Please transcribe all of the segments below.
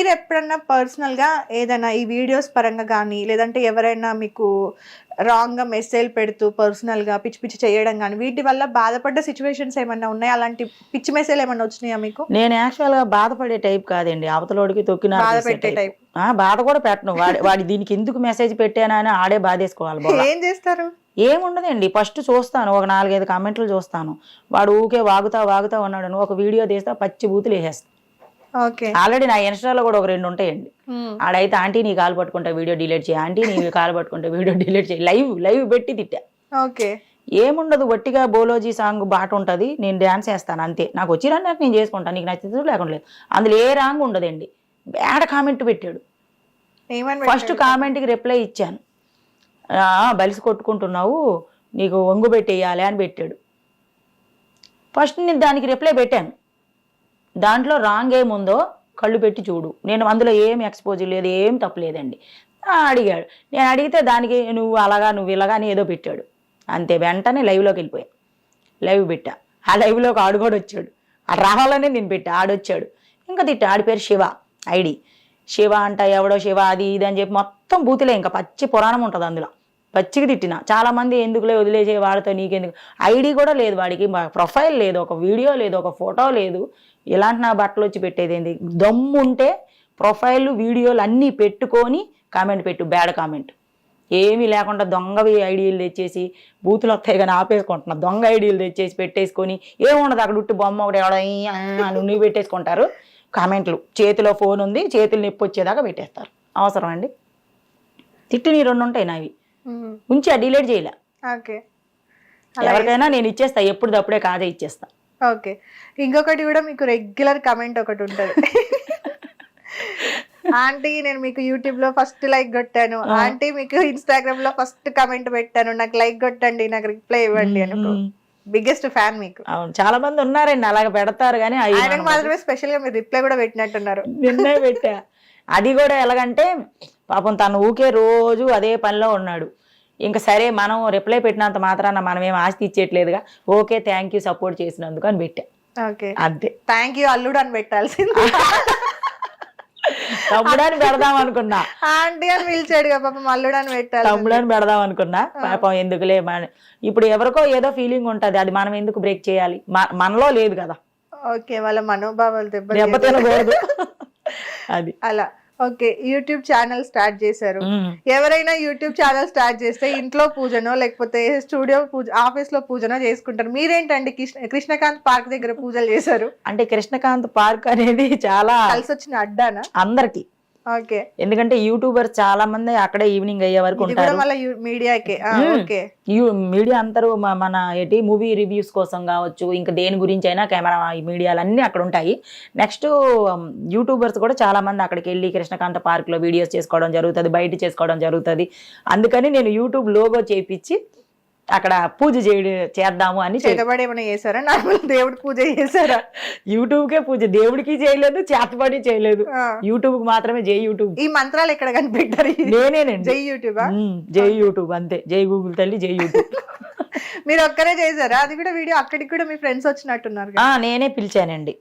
మీరు ఎప్పుడన్నా పర్సనల్గా ఏదైనా ఈ వీడియోస్ పరంగా కానీ లేదంటే ఎవరైనా మీకు రాంగ్గా మెసేజ్ పెడుతూ పర్సనల్గా పిచ్చి పిచ్చి చేయడం కానీ వీటి వల్ల బాధపడ్డ సిచ్యువేషన్స్ ఏమన్నా ఉన్నాయా? అలాంటి పిచ్చి మెసేజ్ ఏమన్నా వచ్చినాయా మీకు? నేను యాక్చువల్గా బాధపడే టైప్ కాదండి. అవతలోడికి తొక్కిన బాధ పెట్టే టైప్. బాధ కూడా పెట్టను. వాడి వాడి దీనికి ఎందుకు మెసేజ్ పెట్టానా అని ఆడే బాధేసుకోవాలి ఏం చేస్తారు? ఏముండదండి. ఫస్ట్ చూస్తాను. ఒక నాలుగైదు కామెంట్లు చూస్తాను. వాడు ఊకే వాగుతా వాగుతా ఉన్నాడు. ఒక వీడియో తీస్తా పచ్చి బూతులు వేసేస్తా. ఓకే ఆల్రెడీ నా ఇన్స్టాలో కూడా ఒక రెండు ఉంటాయండి. ఆడైతే ఆంటీ నీ కాలు పట్టుకుంటా వీడియో డిలీట్ చేయి ఆంటీ నీ కాలు పట్టుకుంటా వీడియో డిలీట్ చేయి. లైవ్ లైవ్ పెట్టి తిట్టా. ఓకే. ఏముండదు వట్టిగా బోలోజీ సాంగ్ బాట ఉంటుంది నేను డ్యాన్స్ చేస్తాను అంతే. నాకు వచ్చి నాకు నేను చేసుకుంటాను నీకు నచ్చితే లేకుండా లేదు. అందులో ఏ రాంగ్ ఉండదండి. బ్యాడ్ కామెంట్ పెట్టాడు. ఫస్ట్ కామెంట్కి రిప్లై ఇచ్చాను. "ఆ, బలిసి కొట్టుకుంటున్నావు నీకు వంగు పెట్టేయాలి అని పెట్టాడు. ఫస్ట్ నేను దానికి రిప్లై పెట్టాను. దాంట్లో రాంగ్ ఏముందో కళ్ళు పెట్టి చూడు. నేను అందులో ఏం ఎక్స్పోజ్ లేదు ఏం తప్పలేదండి అడిగాడు. నేను అడిగితే దానికి నువ్వు అలాగా నువ్వు ఇలాగా అని ఏదో పెట్టాడు. అంతే వెంటనే లైవ్లోకి వెళ్ళిపోయా. లైవ్ పెట్టా. ఆ లైవ్లోకి ఆడు కూడా వచ్చాడు. ఆడు రావాలనే నేను పెట్టా ఆడొచ్చాడు ఇంకా తిట్టా ఆడి పేరు శివ ఐడి. శివ అంట ఎవడో శివ అది ఇది అని చెప్పి మొత్తం బూతులే ఇంకా పచ్చి పురాణం ఉంటుంది అందులో. పచ్చికి తిట్టిన. చాలా మంది ఎందుకులే వదిలేసే వాడితో నీకెందుకు? ఐడి కూడా లేదు వాడికి. ప్రొఫైల్ లేదు ఒక వీడియో లేదు ఒక ఫోటో లేదు. ఇలాంటి నా బట్టలు వచ్చి పెట్టేది ఏంది? దమ్ము ఉంటే ప్రొఫైల్ వీడియోలు అన్నీ పెట్టుకొని కామెంట్ పెట్టు బ్యాడ్ కామెంట్. ఏమీ లేకుండా దొంగవి ఐడియాలు తెచ్చేసి బూతులు వస్తాయి కానీ ఆపేసుకుంటున్నా. దొంగ ఐడియాలు తెచ్చేసి పెట్టేసుకొని ఏముండదు అక్కడ ఉట్టి బొమ్మ ఒకటి ఎవడ ఈ నువ్వు పెట్టేసుకుంటారు. కామెంట్లు. చేతిలో ఫోన్ ఉంది చేతులు నొప్పి వచ్చేదాకా పెట్టేస్తారు. అవసరం అండి తిట్టిని రెండు ఉంటాయి నావి. ఉంచి డిలీట్ చేయలే. ఓకే. ఎవరికైనా నేను ఇచ్చేస్తా ఎప్పుడు తప్పుడే కాదే ఇచ్చేస్తా. ఓకే. ఇంకొకటి కూడా మీకు రెగ్యులర్ కమెంట్ ఒకటి ఉంటది. ఆంటీ నేను మీకు యూట్యూబ్లో ఫస్ట్ లైక్ కొట్టాను. ఆంటీ మీకు ఇన్స్టాగ్రామ్లో ఫస్ట్ కమెంట్ పెట్టాను. నాకు లైక్ కొట్టండి నాకు రిప్లై ఇవ్వండి అని బిగ్గెస్ట్ ఫ్యాన్ మీకు. అవును. చాలా మంది ఉన్నారండి అలాగ పెడతారు కానీ ఆయనకు మాత్రమే స్పెషల్గా మీరు రిప్లై కూడా పెట్టినట్టున్నారు. నిన్నే పెట్టా. అది కూడా ఎలాగంటే పాపం తను ఊకే రోజు అదే పనిలో ఉన్నాడు. ఇంకా సరే మనం రిప్లై పెట్టినంత మాత్రాన మనం ఏం ఆస్తి ఇచ్చేయట్లేదుగా. ఓకే థ్యాంక్ యూ సపోర్ట్ చేసినందుకు అని పెట్టా. అంతే. థ్యాంక్ యూ అల్లుడు అని పెట్టాల్సింది. తమ్ముడని పెడదాం అనుకున్నా. ఆంటీ అని పిలిచాడు పాపం అల్లుడు అని పెట్టాలి తమ్ముడని పెడదాం అనుకున్నా. పాపం ఎందుకులే ఇప్పుడు ఎవరికో ఏదో ఫీలింగ్ ఉంటది అది మనం ఎందుకు బ్రేక్ చేయాలి? మనలో లేదు కదా. ఓకే వాళ్ళ మనోభావాలు దెబ్బ దెబ్బ తినకూడదు. అది. అలా. ఓకే యూట్యూబ్ ఛానల్ స్టార్ట్ చేశారు. ఎవరైనా యూట్యూబ్ ఛానల్ స్టార్ట్ చేస్తే ఇంట్లో పూజనో లేకపోతే స్టూడియో పూజ ఆఫీస్లో పూజనో చేసుకుంటారు. మీరేంటండి కృష్ణ కృష్ణకాంత్ పార్క్ దగ్గర పూజలు చేశారు? అంటే కృష్ణకాంత్ పార్క్ అనేది చాలా కలిసి వచ్చిన అడ్డానా? అందరికి. ఎందుకంటే యూట్యూబర్స్ చాలా మంది అక్కడే ఈవినింగ్ అయ్యే వరకు ఉంటారు. మీడియా అందరూ మ- మన ఏంటి మూవీ రివ్యూస్ కోసం కావచ్చు ఇంకా దేని గురించి అయినా కెమెరా మీడియాలు అన్నీ అక్కడ ఉంటాయి. నెక్స్ట్ యూట్యూబర్స్ కూడా చాలా మంది అక్కడికి వెళ్ళి కృష్ణకాంత పార్క్లో వీడియోస్ చేసుకోవడం జరుగుతుంది బయట చేసుకోవడం జరుగుతుంది. అందుకని నేను యూట్యూబ్ లోగో చేపించి అక్కడ పూజ చేయడం చేద్దాము అని చేతబడి ఏమైనా చేశారా? నార్మల్ దేవుడి పూజ చేశారా? యూట్యూబ్కే పూజ దేవుడికి చేయలేదు చేతబడి చేయలేదు. యూట్యూబ్కి మాత్రమే జై యూట్యూబ్. ఈ మంత్రాలు ఎక్కడ కనిపెట్టారు? నేనేనండి. జై యూట్యూబా? జై యూట్యూబ్ అంతే. జై గూగుల్ తల్లి జై యూట్యూబ్. మీరు ఒక్కరే చేశారా? అది కూడా వీడియో అక్కడికి కూడా మీ ఫ్రెండ్స్ వచ్చినట్టున్నారు. ఆ నేనే పిలిచానండి.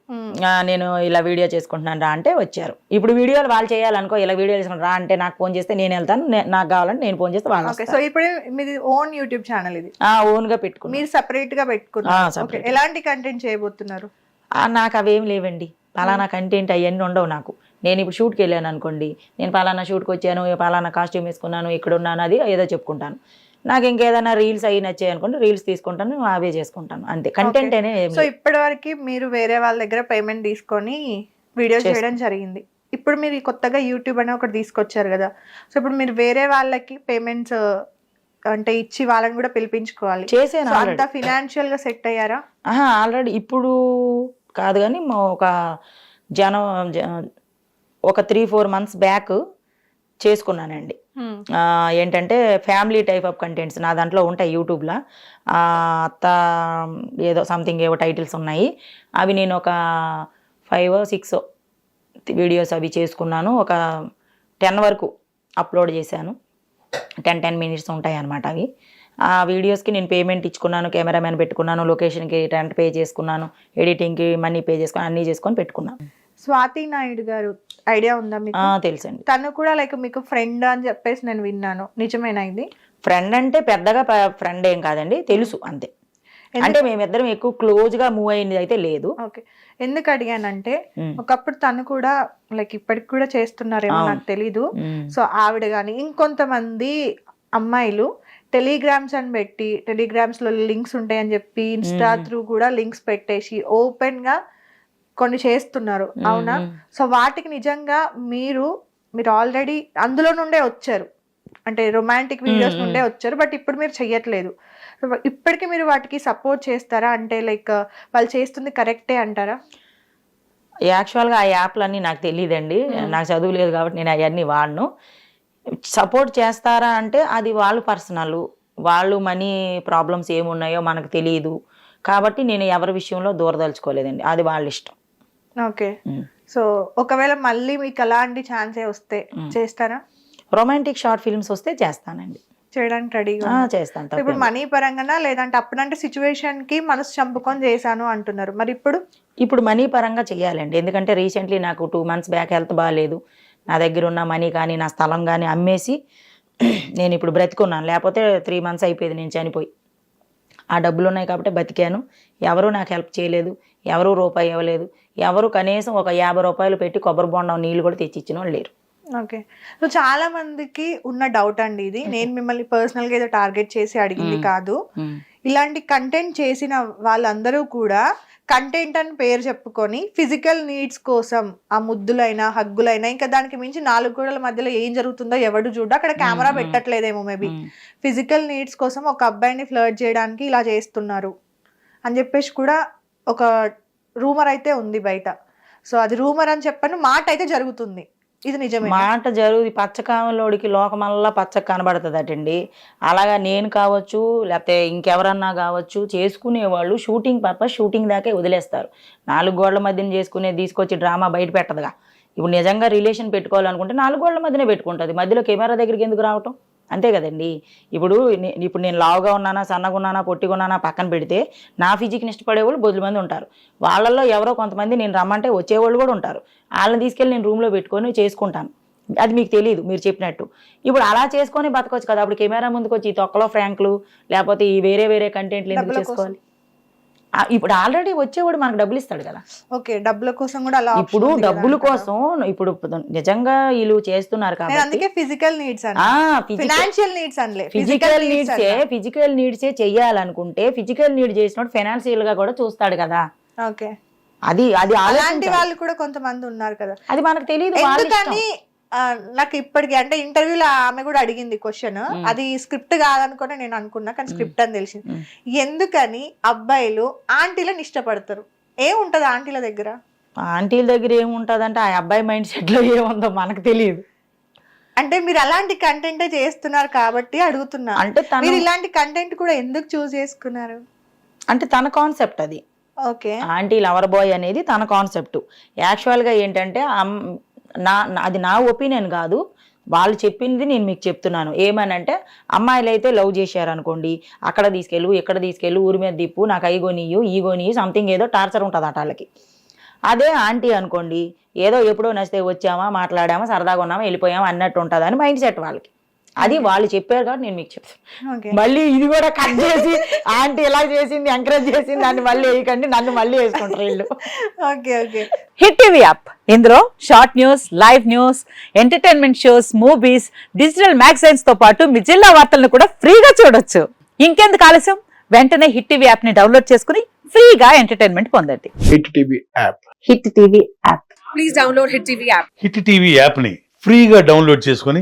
ఆ, నేను ఇలా వీడియో చేసుకుంటున్నాను రా అంటే వచ్చారు. ఇప్పుడు వీడియోలు వాళ్ళు చేయాలనుకో ఇలా వీడియో చేసుకుంటారు రా అంటే నాకు ఫోన్ చేస్తే నేను వెళ్తాను నే- నాకు కావాలంటే నేను ఫోన్ చేస్తే వాళ్ళు ఓకే. సో ఇప్పుడు మీది ఓన్ యూట్యూబ్ ఛానల్ ఇది? ఆ ఓన్గా పెట్టుకున్నాను. మీరు సెపరేట్గా ఆ, పెట్టుకున్నారు ఓకే. ఎలాంటి కంటెంట్ చేయబోతున్నారు? ఆ, నాకు అవేం లేవండి. పలానా కంటెంట్ అవన్నీ ఉండవు నాకు. నేను ఇప్పుడు షూట్కి వెళ్ళాను అనుకోండి నేను పలానా షూట్కి వచ్చాను పలానా కాస్ట్యూమ్ వేసుకున్నాను ఇక్కడ ఉన్నాను అది ఏదో చెప్పుకుంటాను. నాకు ఇంకేదైనా రీల్స్ అవి నచ్చాయి అనుకోండి రీల్స్ తీసుకుంటాను అవే చేసుకుంటాను. అంతే. కంటెంట్ అనే సో లేదు. ఇప్పటి వరకు మీరు వేరే వాళ్ళ దగ్గర పేమెంట్ తీసుకొని వీడియో చేస్తా. చేయడం జరిగింది. ఇప్పుడు మీరు కొత్తగా యూట్యూబ్ అని ఒకటి తీసుకొచ్చారు కదా. సో ఇప్పుడు మీరు వేరే వాళ్ళకి పేమెంట్స్ అంటే ఇచ్చి వాళ్ళని కూడా పిలిపించుకోవాలి. So already. అంత ఫినాన్షియల్గా సెట్ అయ్యారా? ఆహా ఆల్రెడీ ఇప్పుడు కాదు కానీ ఒక జనం ఒక త్రీ ఫోర్ మంత్స్ బ్యాక్ చేసుకున్నానండి. ఏంటంటే ఫ్యామిలీ టైప్ ఆఫ్ కంటెంట్స్ నా దాంట్లో ఉంటాయి యూట్యూబ్లో. అత్త ఏదో సంథింగ్ ఏవో టైటిల్స్ ఉన్నాయి. అవి నేను ఒక ఫైవ్ సిక్స్ వీడియోస్ అవి చేసుకున్నాను. ఒక టెన్ వరకు అప్లోడ్ చేశాను. టెన్ టెన్ మినిట్స్ ఉంటాయి అన్నమాట అవి. ఆ వీడియోస్కి నేను పేమెంట్ ఇచ్చుకున్నాను కెమెరామెన్ పెట్టుకున్నాను లొకేషన్కి రెంట్ పే చేసుకున్నాను ఎడిటింగ్కి మనీ పే చేసుకుని అన్నీ చేసుకొని పెట్టుకున్నాను స్వాతి నాయుడు గారు ఐడియా ఉందా మీకు? తెలుసండి. తను కూడా లైక్ మీకు ఫ్రెండ్ అని చెప్పేసి నేను విన్నాను. నిజమేనా ఇది? ఫ్రెండ్ అంటే పెద్దగా ఫ్రెండ్ ఏం కాదండి తెలుసు అంతే. అంటే మేమిద్దరం ఎక్కువ క్లోజ్గా మూవ్ అయింది అయితే లేదు. ఓకే. ఎందుకు అడిగానంటే ఒకప్పుడు తను కూడా లైక్ ఇప్పటికి కూడా చేస్తున్నారేమో. నాకు తెలీదు. సో ఆవిడ కానీ ఇంకొంతమంది అమ్మాయిలు టెలిగ్రామ్స్ అని పెట్టి టెలిగ్రామ్స్లో లింక్స్ ఉంటాయని చెప్పి ఇన్స్టా. త్రూ కూడా లింక్స్ పెట్టేసి ఓపెన్గా కొన్ని చేస్తున్నారు. అవునా? సో వాటికి నిజంగా మీరు మీరు ఆల్రెడీ అందులో నుండే వచ్చారు. అంటే రొమాంటిక్ వీడియోస్. నుండే వచ్చారు బట్ ఇప్పుడు మీరు చెయ్యట్లేదు. ఇప్పటికి మీరు వాటికి సపోర్ట్ చేస్తారా? అంటే లైక్ వాళ్ళు చేస్తుంది కరెక్టే అంటారా? యాక్చువల్గా ఆ యాప్లన్నీ నాకు తెలియదండి నాకు చదువు లేదు కాబట్టి నేను అవన్నీ వాడను. సపోర్ట్ చేస్తారా అంటే అది వాళ్ళు పర్సనల్. వాళ్ళు మనీ ప్రాబ్లమ్స్ ఏమున్నాయో మనకు తెలియదు కాబట్టి నేను ఎవరి విషయంలో దూరదలుచుకోలేదండి. అది వాళ్ళ ఇష్టం. ఓకే. సో ఒకవేళ మళ్ళీ మీకు అలాంటి ఛాన్సే వస్తే. చేస్తారా? రొమాంటిక్ షార్ట్ ఫిల్మ్స్ వస్తే చేస్తానండి. చేయడానికి రెడీగా చేస్తాను ఇప్పుడు. మనీ పరంగానా లేదంటే అప్పుడంటే సిచ్యువేషన్కి మనసు చంపుకొని చేశాను అంటున్నారు. మరి ఇప్పుడు? ఇప్పుడు మనీ పరంగా చేయాలండి. ఎందుకంటే రీసెంట్లీ నాకు టూ మంత్స్ బ్యాక్ హెల్త్ బాగాలేదు. నా దగ్గర ఉన్న మనీ కానీ నా స్థలం కానీ అమ్మేసి నేను ఇప్పుడు బ్రతికున్నాను. లేకపోతే త్రీ మంత్స్ అయిపోయింది నేను చనిపోయి. ఆ డబ్బులు ఉన్నాయి కాబట్టి బతికాను. ఎవరు నాకు హెల్ప్ చేయలేదు. ఎవరు రూపాయి ఇవ్వలేదు. ఎవరు కనీసం ఒక యాభై రూపాయలు పెట్టి కొబ్బరి బొండం నీళ్ళు కూడా తెచ్చి ఇచ్చిన వాళ్ళు లేరు. ఓకే. సో చాలా మందికి ఉన్న డౌట్ అండి ఇది. నేను మిమ్మల్ని పర్సనల్గా ఏదో టార్గెట్ చేసి అడిగింది. కాదు. ఇలాంటి కంటెంట్ చేసిన వాళ్ళందరూ కూడా కంటెంట్ అని పేరు చెప్పుకొని ఫిజికల్ నీడ్స్ కోసం ఆ ముద్దులైనా హగ్గులైనా ఇంకా దానికి మించి నాలుగు గోడల మధ్యలో ఏం జరుగుతుందో ఎవడు చూడ అక్కడ కెమెరా. పెట్టట్లేదేమో మేబీ. ఫిజికల్ నీడ్స్ కోసం ఒక అబ్బాయిని ఫ్లర్ట్ చేయడానికి ఇలా చేస్తున్నారు అని చెప్పేసి కూడా ఒక రూమర్ అయితే ఉంది బయట సో అది రూమర్ అని చెప్పను మాట అయితే జరుగుతుంది ఇది నిజమే మాట జరుగు పచ్చకామలోడికి లోకమల్లా పచ్చ కనబడుతుందటండి. అలాగా నేను కావచ్చు లేకపోతే ఇంకెవరన్నా కావచ్చు చేసుకునేవాళ్ళు షూటింగ్ పర్పస్ షూటింగ్ దాకే వదిలేస్తారు. నాలుగు గోడల మధ్యన చేసుకునే తీసుకొచ్చి డ్రామా బయట పెట్టదుగా. ఇప్పుడు నిజంగా రిలేషన్ పెట్టుకోవాలనుకుంటే నాలుగు గోడల మధ్యనే పెట్టుకుంటుంది. మధ్యలో కెమెరా దగ్గరికి ఎందుకు రావటం? అంతే కదండి. ఇప్పుడు ఇప్పుడు నేను లావుగా ఉన్నానా సన్నగా ఉన్నానా పొట్టిగా ఉన్నానా పక్కన పెడితే నా ఫిజిక్ని ఇష్టపడే వాళ్ళు బొద్దుల మంది ఉంటారు. వాళ్ళల్లో ఎవరో కొంతమంది నేను రమ్మంటే వచ్చేవాళ్ళు కూడా ఉంటారు. వాళ్ళని తీసుకెళ్ళి నేను రూమ్లో పెట్టుకొని చేసుకుంటాను. అది మీకు తెలియదు మీరు చెప్పినట్టు. ఇప్పుడు అలా చేసుకొని బతకొచ్చు కదా అప్పుడు కెమెరా ముందుకు వచ్చి ఈ తొక్కలో ఫ్రాంక్లు లేకపోతే ఈ వేరే వేరే కంటెంట్లు ఎందుకు. చేసుకోవాలి? ఇప్పుడు ఆల్రెడీ వచ్చేవాడు మనకు డబ్బులు ఇస్తాడు కదా. ఓకే డబ్బుల కోసం కూడా అలా ఇప్పుడు డబ్బుల? కోసం ఇప్పుడు నిజంగా వీళ్ళు చేస్తున్నారు నేను కాబట్టి అందుకే physical needs financial needs physical నీడ్సే physical నీడ్సే చెయ్యాలనుకుంటే ఫిజికల్ నీడ్ చేసినప్పుడు ఫైనాన్షియల్గా కూడా చూస్తాడు కదా. ఓకే. అది అది అలాంటి. వాళ్ళు కూడా కొంతమంది ఉన్నారు కదా. అది మనకు తెలియదు. ఎందుకని నాకు ఇప్పటికి అంటే ఇంటర్వ్యూలో ఆమె కూడా అడిగింది క్వశ్చన్ అది స్క్రిప్ట్ కాదనుకుని నేను అనుకున్నా కానీ స్క్రిప్ట్ అని తెలిసింది. ఎందుకని అబ్బాయిలు ఆంటీలను ఇష్టపడతారు? ఏముంటది ఆంటీల దగ్గర? ఆంటీల దగ్గర ఏముంటదంటే ఆ అబ్బాయి మైండ్ సెట్లో ఏముందో మనకు తెలియదు. అంటే మీరు అలాంటి కంటెంట్ చేస్తున్నారు కాబట్టి అడుగుతున్నా. అంటే మీరు ఇలాంటి కంటెంట్ కూడా ఎందుకు చూస్ చేసుకున్నారు? అంటే తన కాన్సెప్ట్ అది. ఓకే. ఆంటీ లవర్ బాయ్ అనేది తన కాన్సెప్ట్ యాక్చువల్గా ఏంటంటే నా అది నా ఒపీనియన్ కాదు. వాళ్ళు చెప్పింది నేను మీకు చెప్తున్నాను. ఏమనంటే అమ్మాయిలు అయితే లవ్ చేశారనుకోండి అక్కడ తీసుకెళ్ళు ఇక్కడ తీసుకెళ్ళు ఊరి మీద దిప్పు నాకు అయి కొనియు ఈ కొనియు సంథింగ్ ఏదో టార్చర్ ఉంటుంది అట వాళ్ళకి. అదే ఆంటీ అనుకోండి ఏదో ఎప్పుడో నచ్చితే వచ్చామా మాట్లాడామా సరదాగా ఉన్నామా వెళ్ళిపోయామా అన్నట్టు ఉంటుంది మైండ్ సెట్ వాళ్ళకి. అది వాళ్ళు చెప్పారు కాబట్టి నేను మీకు చెప్తాను. ఓకే. మళ్ళీ ఇది కూడా కట్ చేసి ఆంటీ ఎలా చేసింది ఎంకరేజ్ చేసింది దాన్ని మళ్ళీ వేయకండి నన్ను మళ్ళీ వేసుకుంటారు వీళ్ళు. Okay okay. Hit TV app ఇందులో short news live news entertainment shows movies digital మ్యాగజైన్స్తో పాటు మీ జిల్లా వార్తలను కూడా ఫ్రీగా చూడొచ్చు. ఇంకెందుకు ఆలస్యం? వెంటనే హిట్ టీవీ యాప్ని డౌన్లోడ్ చేసుకుని ఫ్రీగా ఎంటర్టైన్మెంట్ పొందండి. Hit TV app hit TV app hit TV యాప్ని ఫ్రీగా డౌన్లోడ్ చేసుకొని